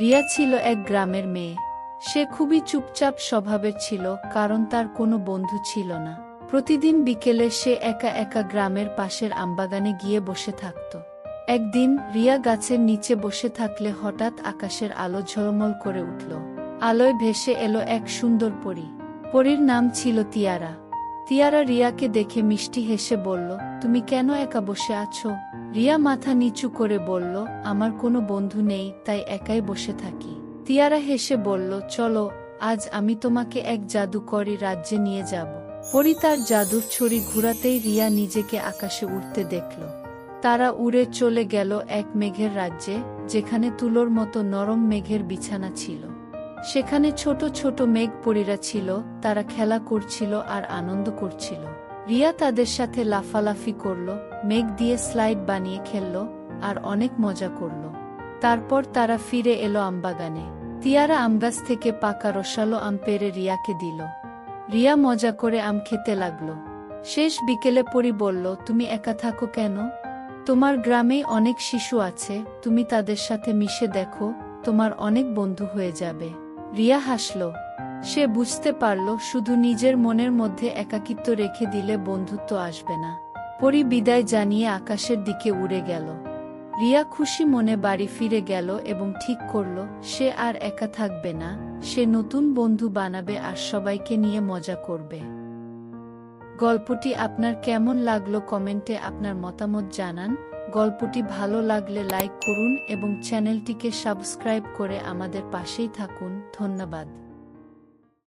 রিয়া ছিল এক গ্রামের মেয়ে। সে খুবই চুপচাপ স্বভাবের ছিল, কারণ তার কোনো বন্ধু ছিল না। প্রতিদিন বিকেলে সে একা একা গ্রামের পাশের আমবাগানে গিয়ে বসে থাকত। একদিন রিয়া গাছের নিচে বসে থাকলে হঠাৎ আকাশের আলো ঝলমল করে উঠল। আলোয় ভেসে এলো এক সুন্দর পরী। পরীর নাম ছিল তিয়ারা। তিয়ারা রিয়াকে দেখে মিষ্টি হেসে বলল, তুমি কেন একা বসে আছো? রিয়া মাথা নিচু করে বলল, আমার কোনো বন্ধু নেই, তাই একাই বসে থাকি। তিয়ারা হেসে বলল, চলো, আজ আমি তোমাকে এক জাদুকরি রাজ্যে নিয়ে যাব। পরি তার জাদুর ছড়ি ঘুরাতেই রিয়া নিজেকে আকাশে উঠতে দেখল। তারা উড়ে চলে গেল এক মেঘের রাজ্যে, যেখানে তুলোর মতো নরম মেঘের বিছানা ছিল। সেখানে ছোট ছোট মেঘ পরীরা ছিল, তারা খেলা করছিল আর আনন্দ করছিল। রিয়া তাদের সাথে লাফালাফি করল, মেঘ দিয়ে স্লাইড বানিয়ে খেলল, আর অনেক মজা করল। তারপর তারা ফিরে এলো আমবাগানে। তিয়ারা আমগাছ থেকে পাকা রসালো আম পেরে রিয়াকে দিল। রিয়া মজা করে আম খেতে লাগল। শেষ বিকেলে পরি বলল, তুমি একা থাকো কেন? তোমার গ্রামেই অনেক শিশু আছে, তুমি তাদের সাথে মিশে দেখো, তোমার অনেক বন্ধু হয়ে যাবে। রিয়া হাসল। সে বুঝতে পারল শুধু নিজের মনের মধ্যে একাকিত্ব রেখে দিলে বন্ধুত্ব আসবে না। পরি বিদায় জানিয়ে আকাশের দিকে উড়ে গেল। রিয়া খুশি মনে বাড়ি ফিরে গেল এবং ঠিক করল, সে আর একা থাকবে না, সে নতুন বন্ধু বানাবে আর সবাইকে নিয়ে মজা করবে। গল্পটি আপনার কেমন লাগল কমেন্টে আপনার মতামত জানান। গল্পটি ভালো লাগলে লাইক করুন এবং চ্যানেলটিকে সাবস্ক্রাইব করে আমাদের পাশেই থাকুন। ধন্যবাদ।